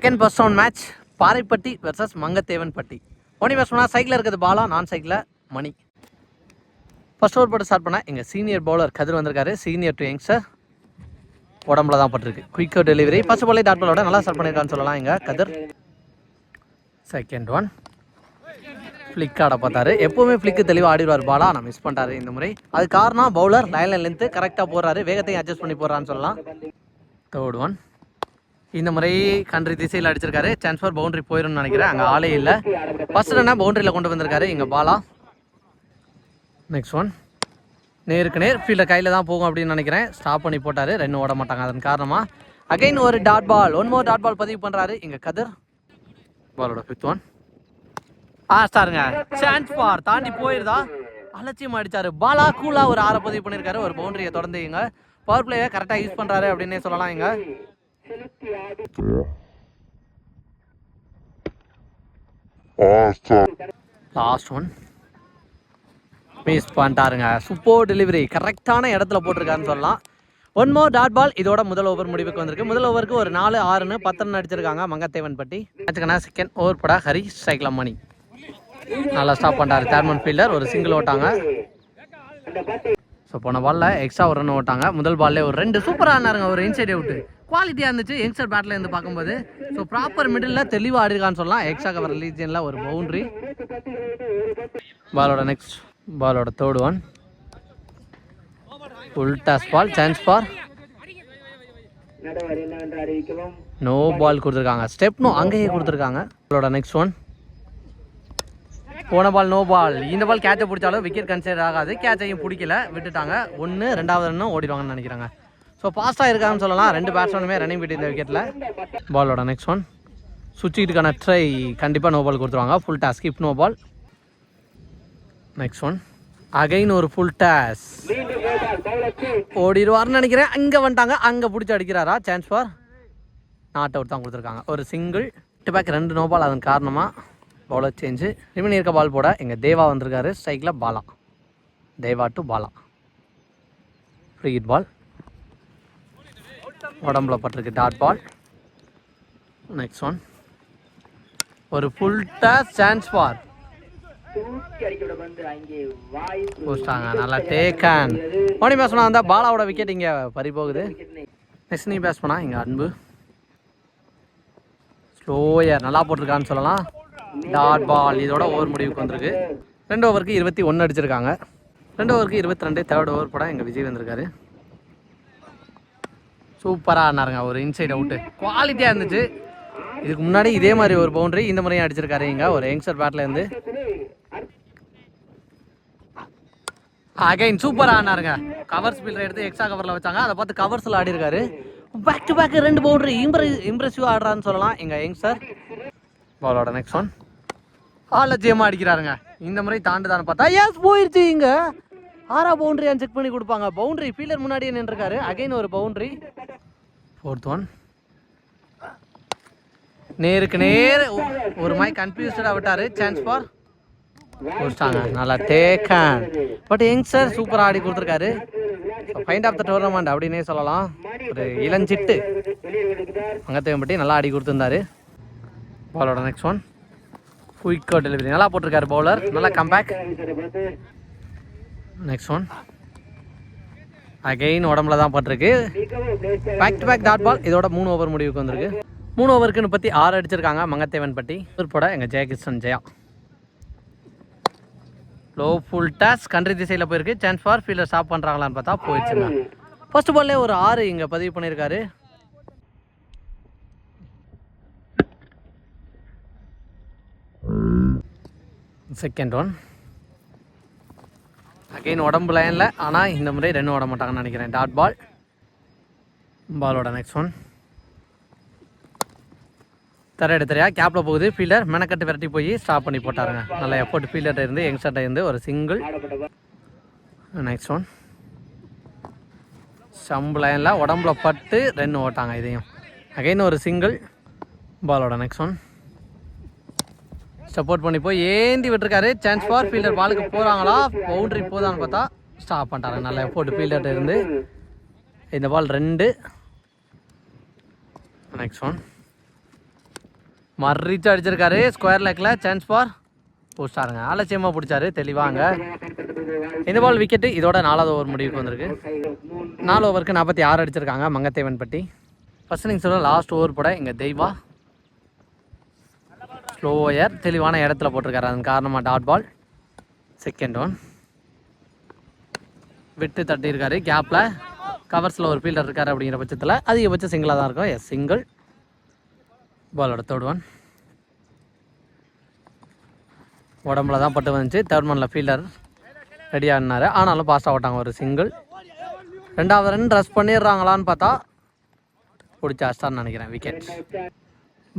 Second bus one match Paraipatti versus Mangathevan Patti ஒனி பேசணும்னா சைக்கிளில் இருக்கிறது பாலா நான் சைக்கிளில் மணி. ஃபர்ஸ்ட் ஓவர் போட்டு ஸ்டார்ட் பண்ண எங்கள் சீனியர் பவுலர் கதிர் வந்திருக்காரு. சீனியர் டு யங்ஸ்டர் உடம்புல தான் பட்டிருக்கு. குயிக்காக டெலிவரி ஃபர்ஸ்ட் பாலே டாட் பாலோட நல்லா ஸ்டார்ட் பண்ணியிருக்கான்னு சொல்லலாம் எங்கள் கதிர். செகண்ட் ஒன் ஃப்ளிக் ஆட பார்த்தாரு. எப்பவுமே ஃப்ளிக்கு தெளிவாக ஆடிடுவார் பாலா. நான் மிஸ் பண்ணிட்டாரு இந்த முறை. அது காரணம் பவுலர் லைன் லென்த்து கரெக்டாக போடுறாரு. வேகத்தையும் அட்ஜஸ்ட் பண்ணி போடுறான்னு சொல்லலாம். தேர்ட் ஒன் இந்த முறை கண்ட்ரி திசையில் அடிச்சிருக்காரு. சான்ஸ் ஃபார் பவுண்டரி போயிடும்னு நினைக்கிறேன். அங்கே ஆளே இல்லை. ஃபர்ஸ்ட் ரன்னா பவுண்டரியில் கொண்டு வந்திருக்காரு. இங்கே பாலா. நெக்ஸ்ட் ஒன் நேருக்கு நேர் ஃபீல்டர் கையில் தான் போகும் அப்படின்னு நினைக்கிறேன். ஸ்டாப் பண்ணி போட்டார். ரன் ஓட மாட்டாங்க அதன் காரணமாக அகைன் ஒரு dot ball one more dot ball பதிவு பண்ணுறாரு இங்கே கதிர். பாலோட ஃபிஃப்த் ஒன் ஆ ஸ்டாருங்க சான்ஸ் ஃபார் தாண்டி போயிருதா? அலட்சியம் அடிச்சாரு. பாலா கூலாக ஒரு ஆறை பதிவு பண்ணியிருக்காரு ஒரு பவுண்டரியை தொடர்ந்து இங்கே. பவர் பிளேயை கரெக்டாக யூஸ் பண்ணுறாரு அப்படின்னே சொல்லலாம் இங்கே. லாஸ்ட் ஒன் மிஸ் பண்ணிட்டாருங்க. சூப்பர் டெலிவரி கரெக்டான இடத்துல போட்டிருக்காருன்னு சொல்லலாம். ஒன் மோர் டாட் பால் இதோட முதல் ஓவர் முடிவுக்கு வந்திருக்கு. முதல் ஓவருக்கு ஒரு நாலு ஆறுன்னு பத்து ரன் அடிச்சிருக்காங்க. மங்கத்தேவன் பட்டி. மேட்சுக்கான செகண்ட் ஓவர் படா ஹரி சைக்கிளம் மணி. நல்லா ஸ்டாப் பண்ணிட்டாரு. தேர்மன் ஃபீல்டர் ஒரு சிங்கிள் ஓட்டாங்க. ஸோ போன பாலில் எக்ஸ்ட்ரா ஒரு ரன் ஓட்டாங்க. முதல் பால்லே ஒரு ரெண்டு சூப்பராக ஆனாருங்க. ஒரு இன்சைட் அவுட்டு குவாலிட்டியாக இருந்துச்சு. யங்ஸ்டர் பேட்டில் இருந்து பார்க்கும்போது ஸோ ப்ராப்பர் மிடில் தெளிவாக ஆடிருக்கான்னு சொல்லலாம். எக்ஸ்ட்ரா கவர் லீஜியனில் ஒரு பவுண்ட்ரி பாலோட நெக்ஸ்ட் பாலோட third one full toss ball chance for no ball கொடுத்துருக்காங்க. ஸ்டெப்னும் அங்கேயே கொடுத்துருக்காங்க. பாலோட நெக்ஸ்ட் ஒன் போன பால் நோ பால் இந்த பால் கேட்சை பிடிச்சாலும் விக்கெட் கன்சிடர் ஆகாது. கேட்சையும் பிடிக்கல. விட்டுட்டாங்க. ஒன்று ரெண்டாவது ரன்னும் ஓடிடுவாங்கன்னு நினைக்கிறாங்க. ஸோ ஃபாஸ்ட்டாக இருக்காங்கன்னு சொல்லலாம். ரெண்டு பேட்ஸ்மேனுமே ரன்னிங் போயிட்டு இந்த விக்கெட்டில் பாலோட நெக்ஸ்ட் ஒன் சுவிட்சுக்கான ட்ரை கண்டிப்பாக நோ பால் கொடுத்துருவாங்க. Full toss skip no ball next one again ஒரு ஃபுல் டாஸ் ஓடிடுவார்னு நினைக்கிறேன். அங்கே வந்துட்டாங்க. அங்கே பிடிச்சி அடிக்கிறாரா? சான்ஸ் ஃபார் நாட் அவுட் தான் கொடுத்துருக்காங்க. ஒரு சிங்கிள் பேக் ரெண்டு நோ பால் அதன் காரணமாக பவுலர் சேஞ்சு ரிமன் இருக்க பால் போட எங்கள் தேவா வந்திருக்காரு. ஸ்ட்ரைக்கில் Bala. Deva to Bala. Free hit ball உடம்புல பட்டிருக்கு டாட் பால் நெக்ஸ்ட் ஒன் ஒரு ஃபுல் டாஸ் சான்ஸ் ஃபார் தூக்கி நல்லா டேக் ஆன் வாய் போஸ்டாங்க நல்லா டேக்கன் மணி பேசணும் அந்த பாலாவோட விக்கெட் இங்கே பறி போகுது நெக்ஸ்ட் நீ பேஸ் பண்ணா இங்கே அன்பு. ஸ்லோயர் நல்லா போட்டிருக்கான்னு சொல்லலாம். டாட் பால் இதோட ஓவர் முடிவுக்கு வந்திருக்கு. ரெண்டு ஓவருக்கு இருபத்தி ஒன்று அடிச்சிருக்காங்க. ரெண்டு ஓவருக்கு இருபத்தி ரெண்டு தேர்ட் ஓவர் படம் எங்கள் விஜய் வந்திருக்காரு. சூப்பராக ஆனாருங்க ஒரு இன்சைட் அவுட்டு குவாலிட்டியாக இருந்துச்சு. இதுக்கு முன்னாடி இதே மாதிரி ஒரு பவுண்டரி இந்த முறையும் அடிச்சிருக்காரு இங்கே ஒரு யங்ஸ்டர் பேட்லேருந்து அகைன் சூப்பராக ஆனாருங்க கவர் பில்லர் எடுத்து எக்ஸ்ட்ரா கவரில் வச்சாங்க. அதை பார்த்து கவர்ஸில் ஆடி இருக்காரு பேக் டு பேக் ரெண்டு பவுண்டரி இம்ப்ரெ இம்ப்ரெசிவ் ஆடுறான்னு சொல்லலாம். எங்கள் யங்ஸ்டர் பாலோட நெக்ஸ்ட் ஒன் ஆலட்சியமாக அடிக்கிறாருங்க. இந்த முறை தாண்டுதான்னு பார்த்தா எஸ் போயிருச்சு இங்கே. ஆறா பவுண்டரி செக் பண்ணி கொடுப்பாங்க. பவுண்டரி ஃபீல்டர் முன்னாடியே நின்றுருக்காரு. அகைன் ஒரு பவுண்டரி ஃபோர்த் ஒன் நேருக்கு நேர் ஒரு மாதிரி கன்ஃபியூஸ்டாக விட்டார் சான்ஸ் ஃபார் கொடுத்தாங்க நல்லா தேக்கன். பட் யங்ஸ்டர் சூப்பராக ஆடி கொடுத்துருக்காரு. ஃபைண்ட் ஆஃப் த டோர்னமெண்ட் அப்படின்னே சொல்லலாம். ஒரு இளஞ்சிட்டு அங்கத்தையும் நல்லா ஆடி கொடுத்துருந்தாரு. பாலோட நெக்ஸ்ட் ஒன் குயிக்கோ டெலிவரி நல்லா போட்டிருக்காரு பவுலர் நல்லா கம்பேக் நெக்ஸ்ட் ஒன் அகைன் உடம்புல தான் பட்டிருக்கு. Back to back dot ball இதோட மூணு ஓவர் முடிவுக்கு வந்திருக்கு. மூணு ஓவருக்கு முப்பத்தி ஆறு அடிச்சிருக்காங்க மங்கத்தேவன் பட்டி. போட எங்கள் Jayakrishnan Jaya. Low full toss country திசையில் போயிருக்கு. சான்ஸ் ஃபார் ஃபீல்டர் ஸ்டாப் பண்ணுறாங்களான்னு பார்த்தா போயிடுச்சுங்க. ஃபர்ஸ்ட் பால்லே ஒரு ஆறு இங்கே பதிவு பண்ணியிருக்காரு. செகண்ட் ஒன் அகைன் உடம்பு லைனில் ஆனால் இந்த முறை ரெண்டு ஓட மாட்டாங்கன்னு நினைக்கிறேன். டாட் பால் பாலோட நெக்ஸ்ட் ஒன் தர எடுத்தரையா கேப்பில் போகுது. ஃபீல்டர் மெனக்கட்டு விரட்டி போய் ஸ்டாப் பண்ணி போட்டாருங்க. நல்ல எஃபோர்ட் ஃபீல்டர்ட்ட இருந்து யங்ஸ்டர்ட்ட இருந்து ஒரு சிங்கிள் நெக்ஸ்ட் ஒன் ஸ்டம்ப் லைனில் உடம்புல பட்டு ரெண்டு ஓட்டாங்க இதையும். அகைன் ஒரு சிங்கிள் பாலோட நெக்ஸ்ட் ஒன் சப்போர்ட் பண்ணி போய் ஏந்தி விட்டுருக்காரு. சான்ஸ் ஃபார் ஃபீல்டர் பாலுக்கு போகிறாங்களா பவுண்டரி போதான்னு பார்த்தா ஸ்டாப் பண்ணிட்டாங்க நல்ல எஃபோர்ட் ஃபீல்டர்கிட்ட இருந்து. இந்த பால் ரெண்டு. நெக்ஸ்ட் ஒன் மறிச்சு அடிச்சிருக்காரு. ஸ்கொயர் லெக்கில் சான்ஸ் ஃபார் போஸ்டாருங்க அலட்சியமாக பிடிச்சாரு. தெளிவாங்க. இந்த பால் விக்கெட்டு இதோட நாலாவது ஓவர் முடிவுக்கு வந்திருக்கு. நாலு ஓவருக்கு நாற்பத்தி ஆறு அடிச்சிருக்காங்க. மங்கத்தேவன் பட்டி. ஃபர்ஸ்ட் இன்னிங்ஸோட லாஸ்ட் ஓவர் போட இங்கே தெய்வா ஸ்லோ ஏர் தெளிவான இடத்துல போட்டிருக்காரு. அதன் காரணமாக டாட் பால் செகண்ட் ஒன் விட்டு தட்டியிருக்காரு. கேப்பில் கவர்ஸில் ஒரு ஃபீல்டர் இருக்கார் அப்படிங்கிற பட்சத்தில் அதிகபட்சம் சிங்கிளாக தான் இருக்கும். எஸ் சிங்கிள் பாலோட தேர்ட் ஒன் உடம்புல தான் பட்டு வந்துச்சு. தேர்ட் மனில் ஃபீல்டர் ரெடி ஆடினாரு ஆனாலும் பாஸ் ஆகட்டாங்க ஒரு சிங்கிள் ரெண்டாவது ரன் ரஷ் பண்ணிடுறாங்களான்னு பார்த்தா பிடிச்ச அஸ்டார்னு நினைக்கிறேன். விக்கெட்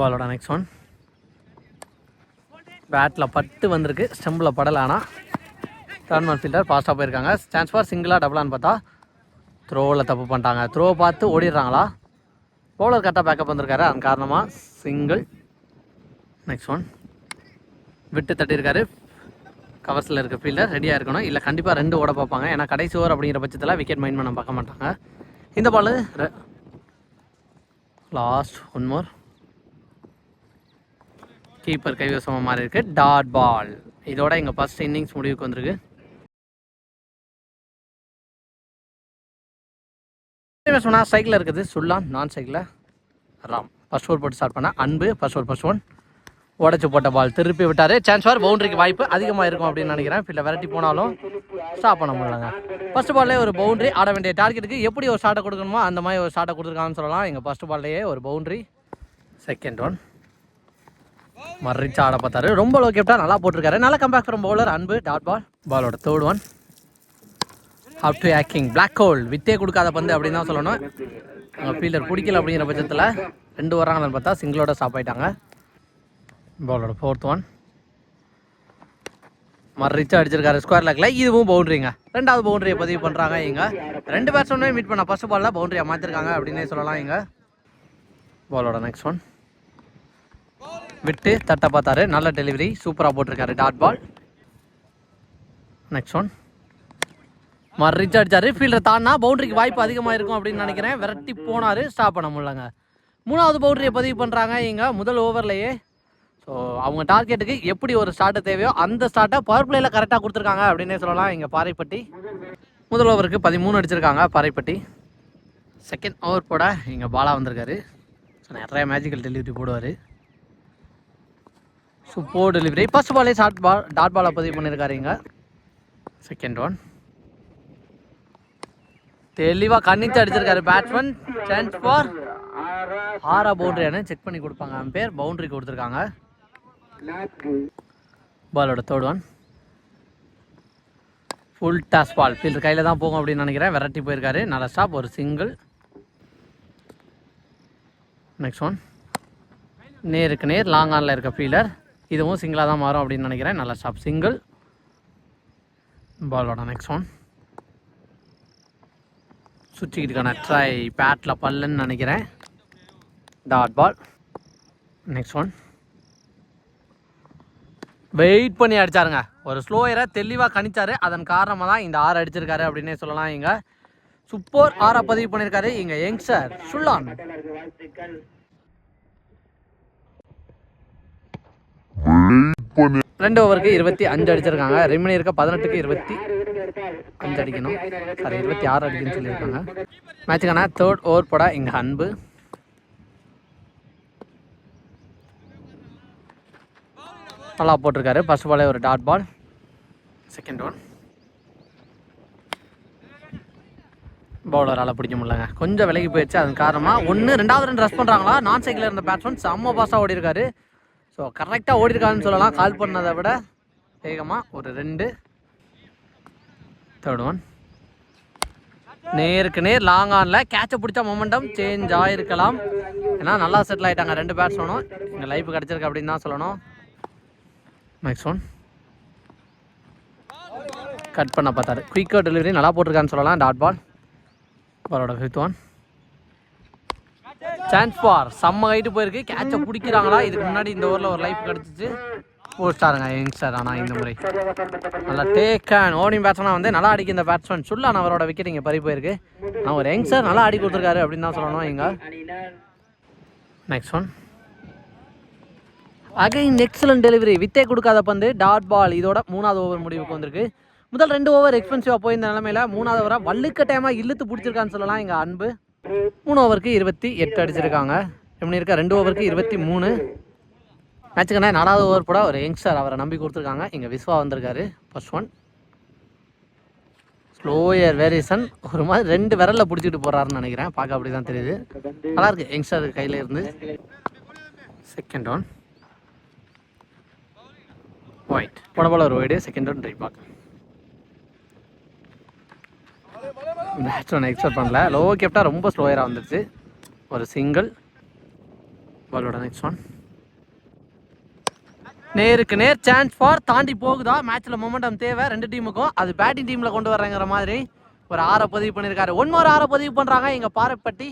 பாலோட நெக்ஸ்ட் ஒன் பேட்டில் பட்டு வந்திருக்கு. ஸ்டம்பில் படலை ஆனால் தேர்ட் மன் ஃபீல்டர் ஃபாஸ்ட்டாக போயிருக்காங்க. சான்ஸ் ஃபார் சிங்கிளாக டபுளான்னு பார்த்தா த்ரோவில் தப்பு பண்ணிட்டாங்க. த்ரோ பார்த்து ஓடிடுறாங்களா? பவுலர் கரெக்டாக பேக்கப் வந்திருக்காரு. அதன் காரணமாக சிங்கிள் நெக்ஸ்ட் ஒன் விட்டு தட்டியிருக்காரு. கவர்ஸில் இருக்க ஃபீல்டர் ரெடியாக இருக்கணும். இல்லை கண்டிப்பாக ரெண்டு ஓட பார்ப்பாங்க. ஏன்னா கடைசி ஓவர் அப்படிங்கிற பட்சத்தில் விக்கெட் மைண்ட் பண்ண பார்க்க மாட்டாங்க. இந்த ball last one more keeper கைவசமாக மாறி இருக்கு. டாட் பால் இதோட எங்கள் ஃபர்ஸ்ட் இன்னிங்ஸ் முடிவுக்கு வந்திருக்கு. சொன்னால் சைக்கிளில் இருக்குது. சுல்லான் நான் சைக்கிளில் ராம். ஃபர்ஸ்ட் ஓவர் போட்டு ஸ்டார்ட் பண்ண. Anbu first over first one உடச்சி போட்ட பால் திருப்பி விட்டார். சான்ஸ் ஃபார் பவுண்டரிக்கு வாய்ப்பு அதிகமாக இருக்கும் அப்படின்னு நினைக்கிறேன். ஃபீல்டில் விரட்டி போனாலும் ஸ்டாப் பண்ண முடியலங்க. ஃபர்ஸ்ட் பால்லே ஒரு பவுண்டரி ஆட வேண்டிய டார்கெட்டுக்கு எப்படி ஒரு ஷாட்டை கொடுக்கணுமோ அந்த மாதிரி ஒரு ஷாட்டை கொடுத்துருக்காங்கன்னு சொல்லலாம். எங்கள் ஃபர்ஸ்ட் பால்லையே ஒரு பவுண்டரி செகண்ட் ஒன் மறிச்சு ஆட பார்த்தாரு. ரொம்ப லோ கேப்டா நல்லா போட்டிருக்காரு. நல்லா comeback from bowler Anbu dot ball பாலோட தேர்ட் ஒன் ஹவ் டு ஆக்கிங் பிளாக் ஹோல் வித்தே கொடுக்காத பந்து அப்படின்னு தான் சொல்லணும். அவங்க ஃபீல்டர் பிடிக்கல அப்படிங்கிற பட்சத்தில் ரெண்டு வராங்கன்னு பார்த்தா சிங்கிளோட ஸ்டாப் ஆயிட்டாங்க. பாலோட ஃபோர்த் ஒன் மறிச்சா அடிச்சிருக்காரு. ஸ்கொயர் லேக்கில் இதுவும் பவுண்டரிங்க ரெண்டாவது பவுண்டரியை பதிவு பண்ணுறாங்க இங்க ரெண்டு பேட்ஸ்மேனுமே மீட் பண்ண ஃபர்ஸ்ட் பாலில் பவுண்டரியை மாற்றிருக்காங்க அப்படின்னே சொல்லலாம் இங்க பாலோட நெக்ஸ்ட் ஒன் விட்டு தட்டை பார்த்தாரு. நல்ல டெலிவரி சூப்பராக போட்டிருக்காரு. டாட் பால் நெக்ஸ்ட் ஒன் மறிச்சு அடிச்சாரு. ஃபீல்டர் தானா பவுண்டரிக்கு வாய்ப்பு அதிகமாக இருக்கும் அப்படின்னு நினைக்கிறேன். விரட்டி போனார். ஸ்டாப் பண்ண முடியலங்க. மூணாவது பவுண்டரியை பதிவு பண்ணுறாங்க இங்கே முதல் ஓவர்லேயே ஸோ அவங்க டார்கெட்டுக்கு எப்படி ஒரு ஸ்டார்ட்டை தேவையோ அந்த ஸ்டார்ட்டை பவர் பிளேயில் கரெக்டாக கொடுத்துருக்காங்க அப்படின்னே சொல்லலாம். இங்கே பாறைப்பட்டி. முதல் ஓவருக்கு பதிமூணு அடிச்சிருக்காங்க பாறைப்பட்டி. செகண்ட் ஓவர் போட இங்கே பாலா வந்திருக்காரு. ஸோ நிறைய மேஜிக்கல் டெலிவரி போடுவார். சூப்பர் டெலிவரி ஃபர்ஸ்ட் பாலே ஷார்ட் பால் டாட் பாலை பதிவு பண்ணியிருக்காரு இங்கே செகண்ட் ஒன் தெளிவாக கண்ணித்து அடிச்சிருக்காரு. பேட்ஸ்மேன் சான்ஸ் ஃபார் ஆறா பவுண்டரியான செக் பண்ணி கொடுப்பாங்க. பேர் பவுண்டரி கொடுத்துருக்காங்க. பாலோட third one full toss ball field கையில் தான் போகும் அப்படின்னு நினைக்கிறேன். வெரைட்டி போயிருக்காரு. நல்ல ஸ்டாப் ஒரு சிங்கிள் நெக்ஸ்ட் ஒன் நேருக்கு நேர் லாங் ஆனில் இருக்க ஃபீலர் இதுவும் சிங்கிளாக தான் மாறும் அப்படின்னு நினைக்கிறேன். நல்ல ஸ்டாப் சிங்கிள் பாலோட நெக்ஸ்ட் ஒன் சுற்றிக்கிட்டுக்கான ட்ரை பேட்டில் பல்லுன்னு நினைக்கிறேன். Dot ball next one wait பண்ணி அடிச்சாருங்க. ஒரு ஸ்லோயரை தெளிவாக கணிச்சார். அதன் காரணமாக தான் இந்த ஆறு அடிச்சிருக்காரு அப்படின்னே சொல்லலாம் இங்கே. சூப்பர் ஆறா பதிவு பண்ணியிருக்காரு இங்கே யங்ஸ்டர் சுல்லான் வாழ்த்துக்கள் ரெண்டு ஓவருக்கு இருபத்தி அஞ்சு அடிச்சிருக்காங்க. ரிமினி இருக்க பதினெட்டுக்கு இருபத்தி அஞ்சு அடிக்கணும். சாரி இருபத்தி ஆறு அடிக்கணும்னு சொல்லியிருக்காங்க. மேட்சுக்கான தேர்ட் ஓவர் போட இங்கே அன்பு. நல்லா போட்டிருக்காரு. ஃபர்ஸ்ட் பாலே ஒரு டாட் பால் செகண்ட் ஒன் பவுலரால் பிடிக்க முடியலங்க. கொஞ்சம் விலகி போயிடுச்சு. அதன் காரணமாக ஒன்று ரெண்டாவது ரெண்டு ரஷ் பண்ணுறாங்களா நான் சைக்கிளில் இருந்த பேட்ஸ்மேன் செம்ம பாஸாக ஓடி இருக்காரு ஸோ கரெக்டாக ஓடிருக்கான்னு சொல்லலாம். கால் பண்ணதை விட வேகமாக ஒரு ரெண்டு. தேர்ட் ஒன் நேருக்கு நேர் லாங் ஆனில் கேட்சை பிடிச்ச மொமெண்டம் சேஞ்ச் ஆகிருக்கலாம் ஏன்னா நல்லா செட்டில் ஆகிட்டாங்க ரெண்டு பேட்ஸ்மேனும் எங்கள் லைஃப் கிடச்சிருக்கு அப்படின்னு தான் சொல்லணும். நெக்ஸ்ட் ஒன் கட் பண்ண பார்த்தாரு. குயிக்கர் டெலிவரி நல்லா போட்டிருக்கான்னு சொல்லலாம். டாட் பால் அவரோட ஃபிஃப்த் ஒன் சான்ஸ் ஃபார் செம்ம ஹைட்டு போயிருக்கு. கேட்சை பிடிக்கிறாங்களா? இதுக்கு முன்னாடி இந்த ஓவரில் ஒரு லைஃப் கிடச்சிச்சு. போஸ்டாருங்க யங்ஸ்டர் ஆனால் இந்த முறை. நல்லா டேக் அண்ட் ஓனிங் பேட்ஸ்மேன் வந்து நல்லா அடிக்கும் இந்த பேட்ஸ்மேன் சுல்லான் அவரோட விக்கெட் இங்கே பறி போயிருக்கு. நான் ஒரு யங்ஸ்டர் நல்லா அடி கொடுத்துருக்காரு அப்படின்னு தான் சொல்லணும் இங்கே. Next one again excellent delivery வித்தே கொடுக்காத பந்து டாட் பால் இதோட மூணாவது ஓவர் முடிவுக்கு வந்திருக்கு. முதல் ரெண்டு ஓவர் எக்ஸ்பென்சிவாக போயிருந்த நிலமையில மூணாவது ஓவராக வள்ளுக்க டைமாக இழுத்து பிடிச்சிருக்கான்னு சொல்லலாம் எங்கள் அன்பு. மூணு ஓவருக்கு இருபத்தி எட்டு அடிச்சிருக்காங்க. எப்படி இருக்கா? ரெண்டு ஓவருக்கு இருபத்தி மூணு. மேட்சுக்குண்ணே நாலாவது ஓவர் கூட ஒரு யங்ஸ்டர் அவரை நம்பி கொடுத்துருக்காங்க. இங்கே விஸ்வா வந்திருக்காரு. ஃபர்ஸ்ட் ஒன் ஸ்லோயர் வேரியேஷன் ஒரு மாதிரி ரெண்டு விரலில் பிடிச்சிட்டு போகிறாருன்னு நினைக்கிறேன். பார்க்க அப்படி தான் தெரியுது. நல்லா இருக்குது யங்ஸ்டர் கையில் இருந்து. செகண்ட் ஒன் ஒயிட் போன போல ஒரு ஒயிடு செகண்ட் ஒன் ட்ரை பார்க்க மேட்ச் ஒன்று எக்ஸ்பெக்ட் பண்ணல. லோ கேப்டா ரொம்ப ஸ்லோயராக வந்துருச்சு. ஒரு சிங்கிள் பாலோட நெக்ஸ்ட் ஒன் நேருக்கு நேர் சான்ஸ் ஃபார் தாண்டி போகுதா? மேட்ச்சில் மொமெண்டம் தேவை. ரெண்டு டீமுக்கும் அது பேட்டிங் டீமில் கொண்டு வர்றேங்கிற மாதிரி ஒரு ஆறை பதிவு பண்ணியிருக்காரு ஒன் ஆறை பதிவு பண்ணுறாங்க எங்கள் பாறைப்பட்டி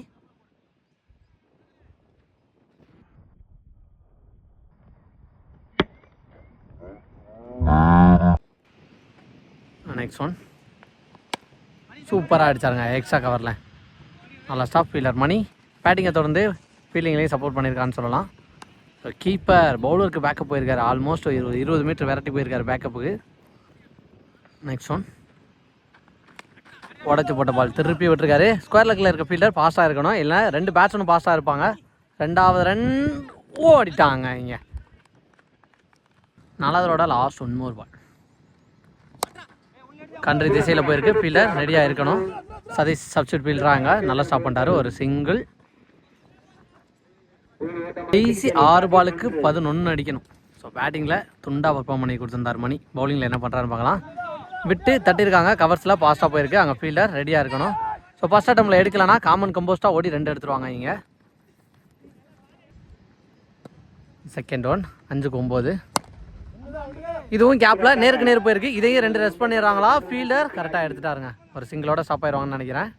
நெக்ஸ்ட் ஒன் சூப்பராக அடிச்சாருங்க எக்ஸ்ட்ரா கவரில் நல்லா ஸ்டாஃப் ஃபீல்டர் மணி பேட்டிங்கை தொடர்ந்து ஃபீல்டிங்லேயும் சப்போர்ட் பண்ணியிருக்கான்னு சொல்லலாம். ஸோ கீப்பர் பவுலருக்கு பேக்கப் போயிருக்காரு. ஆல்மோஸ்ட் இருபது இருபது மீட்டர் விரட்டி போயிருக்காரு பேக்கப்புக்கு நெக்ஸ்ட் ஒன் உடச்சி போட்ட பால் திருப்பி விட்டுருக்காரு. ஸ்கொயர் லெக்கில் இருக்க ஃபீல்டர் ஃபாஸ்ட்டாக இருக்கணும். இல்லை ரெண்டு பேட்ஸ்மேனும் ஃபாஸ்ட்டாக இருப்பாங்க. ரெண்டாவது ரன் ஓடிட்டாங்க இங்கே. நாலாவதோட லாஸ்ட் ஒன் பால் கண்ட்ரி திசையில் போயிருக்கு. ஃபீல்டர் ரெடியாக இருக்கணும் சதீஷ் சப்ஸ்டியூட் ஃபீல்டராங்க நல்லா ஸ்டாப் பண்ணிட்டாரு. ஒரு சிங்கிள் ஈஸி ஆறு பாலுக்கு பதினொன்று அடிக்கணும். ஸோ பேட்டிங்கில் துண்டா பர்ஃபார்ம் பண்ணி கொடுத்துருந்தார் மணி. பவுலிங்கில் என்ன பண்ணுறாருன்னு பார்க்கலாம். விட்டு தட்டியிருக்காங்க. கவர்ஸில் பாஸ்ட்டாக போயிருக்கு. அங்கே ஃபீல்டர் ரெடியாக இருக்கணும். ஸோ ஃபஸ்ட் அட்டம்ல எடுக்கலனா காமன் கம்போஸ்ட்டாக ஓடி ரெண்டு எடுத்துருவாங்க இங்கே. செகண்ட் ஒன் அஞ்சுக்கு ஒம்பது. இதுவும் கேப்பில் நேருக்கு நேர் போயிருக்கு. இதையும் ரெண்டு ரெஸ்ட் பண்ணிடுறாங்களா? ஃபீல்டர் கரெக்டாக எடுத்துட்டாருங்க. ஒரு சிங்கிளோட ஸ்டாப் ஆயிடுவாங்கன்னு நினைக்கிறேன்.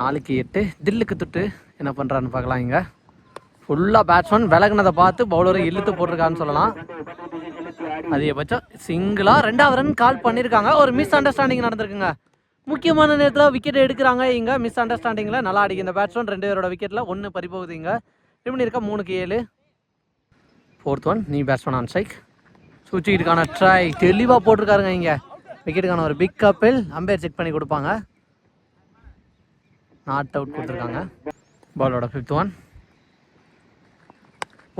நாலுக்கு எட்டு தில்லுக்கு துட்டு என்ன பண்ணுறான்னு பார்க்கலாம் இங்கே. ஃபுல்லாக பேட்ஸ்மேன் விலகுனதை பார்த்து பவுலரை இழுத்து போட்டிருக்கான்னு சொல்லலாம். அதிகபட்சம் சிங்கிளாக ரெண்டாவது ரன் கால் பண்ணியிருக்காங்க ஒரு மிஸ் அண்டர்ஸ்டாண்டிங் நடந்திருக்குங்க. முக்கியமான நேரத்தில் விக்கெட் எடுக்கிறாங்க இங்கே. மிஸ் அண்டர்ஸ்டாண்டிங்கில் நல்லா அடிக்கும் இந்த பேட்ஸ்மேன் ரெண்டு பேரோட விக்கெட்டில் ஒன்று பறிப்போகுது இங்கே. எப்படி இருக்கா மூணுக்கு ஏழு. ஃபோர்த் ஒன் நீ பேட்ஸ்மேன் ஆன் ஸ்ட்ரைக் சூச்சிக்கிட்டுக்கான ட்ரை தெளிவாக போட்டிருக்காருங்க இங்கே. விக்கெட்டுக்கான ஒரு பிக் கப்பில் அம்பையர் செக் பண்ணி கொடுப்பாங்க. நாட் அவுட் கொடுத்துருக்காங்க. பாலோட ஃபிஃப்த் ஒன்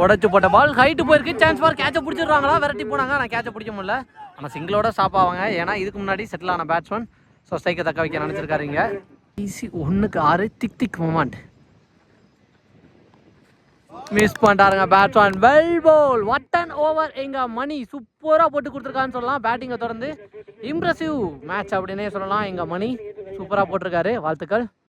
உடச்சு போட்ட பால் ஹைட்டு போயிருக்கு. சான்ஸ் பார் கேட்சை பிடிச்சிடுறாங்களா? விரட்டி போனாங்க. ஆனால் கேட்சை பிடிக்க முடியல. ஆனால் சிங்கிளோட ஸ்டாப் ஆவாங்க. ஏன்னா இதுக்கு முன்னாடி செட்டில் ஆன பேட்ஸ்மேன் ஸோ ஸ்ட்ரைக்கை தக்க வைக்க நினச்சிருக்காருங்க ஈஸி ஒன்றுக்கு ஆறு. திக் திக் moment miss பண்ணிட்டாருங்க batsman well ball out and over எங்கள் மணி சூப்பராக போட்டு கொடுத்துருக்கான்னு சொல்லலாம். பேட்டிங்கை தொடர்ந்து இம்ப்ரெசிவ் மேட்ச் அப்படின்னே சொல்லலாம். எங்கள் மணி சூப்பராக போட்டிருக்காரு. வாழ்த்துக்கள்.